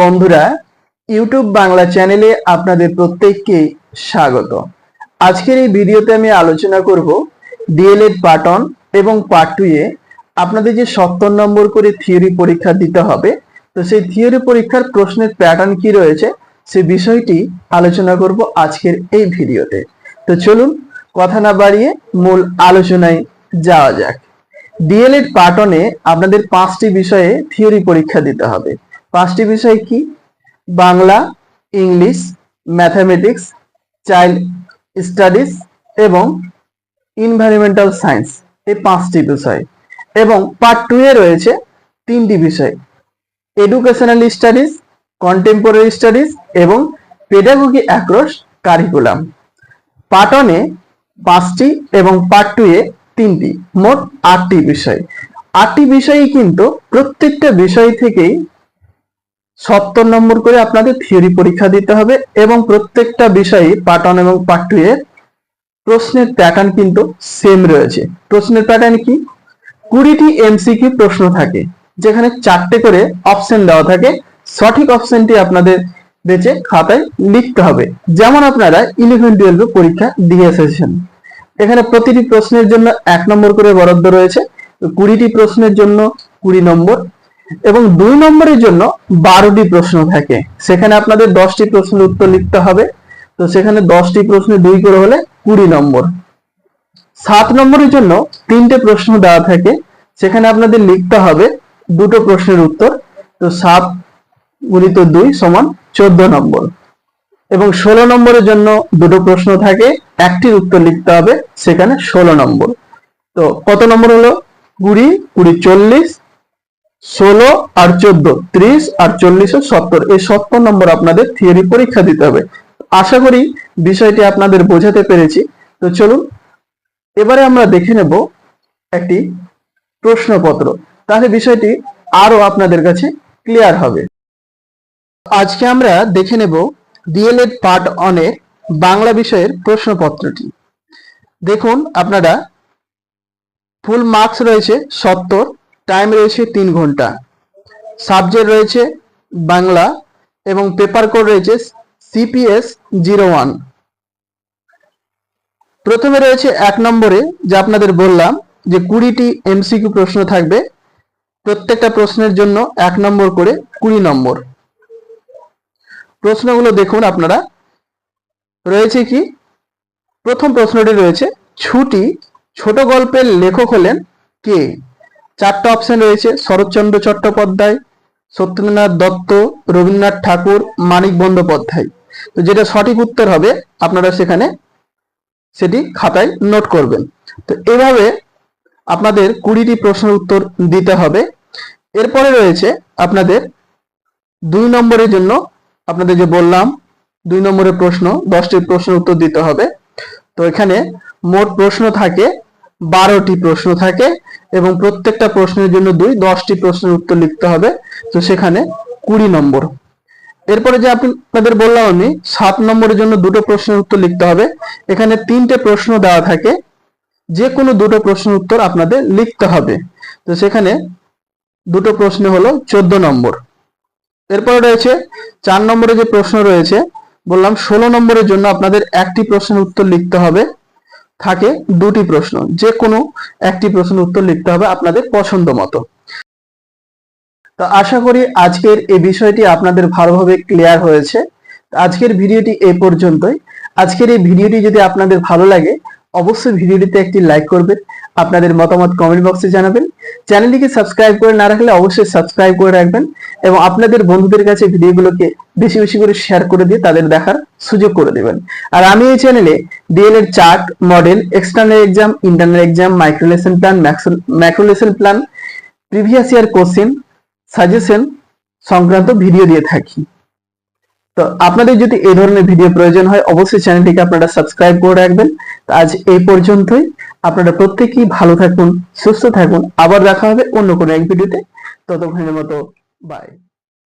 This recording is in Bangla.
বন্ধুরা ইউটিউব বাংলা চ্যানেলে আপনাদের প্রত্যেককে স্বাগত। আজকের এই ভিডিওতে আমি আলোচনা করব ডিএলএড পার্ট এবং পার্ট টু এ আপনাদের যে সত্তর নম্বর করে থিওরি পরীক্ষা দিতে হবে, তো সেই থিওরি পরীক্ষার প্রশ্নের প্যাটার্ন কি রয়েছে সে বিষয়টি আলোচনা করব আজকের এই ভিডিওতে। তো চলুন, কথা না বাড়িয়ে মূল আলোচনায় যাওয়া যাক। ডিএলএড পার্টনে আপনাদের পাঁচটি বিষয়ে থিওরি পরীক্ষা দিতে হবে। পাঁচটি বিষয় কি? Bangla, English mathematics child studies এবং ইনভায়রনমেন্টাল সায়েন্স এই পাঁচটি বিষয়। এবং পার্ট টু এ রয়েছে তিনটি বিষয়। এডুকেশনাল স্টাডিজ কন্টেম্পোরারি স্টাডিজ এবং পেডাগোগি অ্যাক্রস কারিকুলাম পার্ট ওয়ানে পাঁচটি এবং পার্ট টু এ তিনটি। মোট আটটি বিষয়। আটটি বিষয়ই কিন্তু প্রত্যেকটা বিষয় থেকেই সত্তর নম্বর করে আপনাদের থিওরি পরীক্ষা দিতে হবে এবং প্রত্যেকটা বিষয়ে পার্ট ওয়ান এবং পার্ট এর প্রশ্নের প্যাটার্ন কিন্তু সেম রয়েছে। প্রশ্নের প্যাটার্ন কি? কুড়িটি এমসিকিউ প্রশ্ন থাকে, যেখানে চারটে করে অপশন দেওয়া থাকে। সঠিক অপশনটি আপনাদের বেছে খাতায় লিখতে হবে। যেমন আপনারা ইলেভেন টুয়েলভে পরীক্ষা দিয়ে এসেছেন। এখানে প্রতিটি প্রশ্নের জন্য এক নম্বর করে বরাদ্দ রয়েছে। কুড়িটি প্রশ্নের জন্য কুড়ি নম্বর এবং দুই নম্বরের জন্য বারোটি প্রশ্ন থাকে। সেখানে আপনাদের দশটি প্রশ্নের উত্তর লিখতে হবে। তো সেখানে দশটি প্রশ্নে দুই করে হলে কুড়ি নম্বর। সাত নম্বরের জন্য তিনটে প্রশ্ন দেওয়া থাকে। সেখানে আপনাদের লিখতে হবে দুটো প্রশ্নের উত্তর। তো সাত গুণিত দুই সমান চোদ্দ নম্বর। এবং ষোলো নম্বরের জন্য দুটো প্রশ্ন থাকে। একটির উত্তর লিখতে হবে, সেখানে ষোলো নম্বর। তো কত নম্বর হলো? কুড়ি কুড়ি চল্লিশ ষোলো আর চোদ্দ, ত্রিশ আর চল্লিশ সত্তর। এই সত্তর নম্বর আপনাদের থিওরি পরীক্ষা দিতে হবে। আশা করি বিষয়টি আপনাদের বোঝাতে পেরেছি। তো চলুন, এবারে আমরা দেখে নেব একটি প্রশ্নপত্র। তাহলে বিষয়টি আরও আপনাদের কাছে ক্লিয়ার হবে। আজকে আমরা দেখে নেব ডিএলএড পার্ট অনের বাংলা বিষয়ের প্রশ্নপত্রটি। দেখুন, আপনারা ফুল মার্কস রয়েছে সত্তর টাইম রয়েছে তিন ঘণ্টা। সাবজেক্ট রয়েছে বাংলা এবং পেপার কোড রয়েছে C P S zero one প্রথমে রয়েছে এক নম্বরে যে আপনাদের বললাম যে কুড়িটি এমসিকিউ প্রশ্ন থাকবে। প্রত্যেকটা প্রশ্নের জন্য এক নম্বর করে কুড়ি নম্বর। প্রশ্নগুলো দেখুন আপনারা। রয়েছে কি? প্রথম প্রশ্নটি রয়েছে, ছুটি ছোট গল্পের লেখক হলেন কে? চারটা অপশন রয়েছে, শরৎচন্দ্র চট্টোপাধ্যায়, সত্যেন্দ্রনাথ দত্ত, রবীন্দ্রনাথ ঠাকুর, মানিক বন্দ্যোপাধ্যায়। তো যেটা সঠিক উত্তর হবে, আপনারা সেখানে সেটি খাতায় নোট করবেন। তো এভাবে আপনাদের কুড়িটি প্রশ্নের উত্তর দিতে হবে। এরপরে রয়েছে আপনাদের দুই নম্বরের জন্য আপনাদের যে বললাম, দুই নম্বরের প্রশ্ন, দশটি প্রশ্নের উত্তর দিতে হবে। তো এখানে মোট প্রশ্ন থাকে বারোটি প্রশ্ন থাকে এবং প্রত্যেকটা প্রশ্নের জন্য দুই, দশটি প্রশ্নের উত্তর লিখতে হবে। তো সেখানে কুড়ি নম্বর। এরপরে যে আপনাদের বললাম আমি, সাত নম্বরের জন্য দুটো প্রশ্নের উত্তর লিখতে হবে। এখানে তিনটে প্রশ্ন দেওয়া থাকে। যে কোনো দুটো প্রশ্নের উত্তর আপনাদের লিখতে হবে। তো সেখানে দুটো প্রশ্ন হলো চোদ্দ নম্বর। এরপরে রয়েছে চার নম্বরে যে প্রশ্ন রয়েছে, বললাম ষোলো নম্বরের জন্য আপনাদের একটি প্রশ্নের উত্তর লিখতে হবে। থাকে দুটি প্রশ্ন। যে কোনো একটি প্রশ্ন উত্তর লিখতে হবে আপনাদের পছন্দ মতো। তো আশা করি আজকের এই বিষয়টি আপনাদের ভালোভাবে ক্লিয়ার হয়েছে। আজকের ভিডিওটি এই পর্যন্তই। আজকের এই ভিডিওটি যদি আপনাদের ভালো লাগে অবশ্যই ভিডিওটিতে একটি লাইক করবেন, আপনাদের মতামত কমেন্ট বক্সে জানাবেন। চ্যানেলটিকে সাবস্ক্রাইব করে না রাখলে অবশ্যই সাবস্ক্রাইব করে রাখবেন এবং আপনাদের বন্ধুদের কাছে ভিডিওগুলোকে বেশি বেশি করে শেয়ার করে দিয়ে তাদের দেখার সুযোগ করে দেবেন। আর আমি এই চ্যানেলে D L chart model external exam internal exam microlesson plan macrolesson plan previous year question suggestion সংক্রান্ত ভিডিও দিয়ে থাকি। তো আপনাদের যদি এই ধরনের ভিডিও প্রয়োজন হয়, অবশ্যই চ্যানেলটিকে আপনারা সাবস্ক্রাইব করে রাখবেন। তো আজ এই পর্যন্তই। আপনারা প্রত্যেকেই ভালো থাকুন, সুস্থ থাকুন। আবার দেখা হবে অন্য কোনো এক ভিডিওতে ততক্ষণের মতো বাই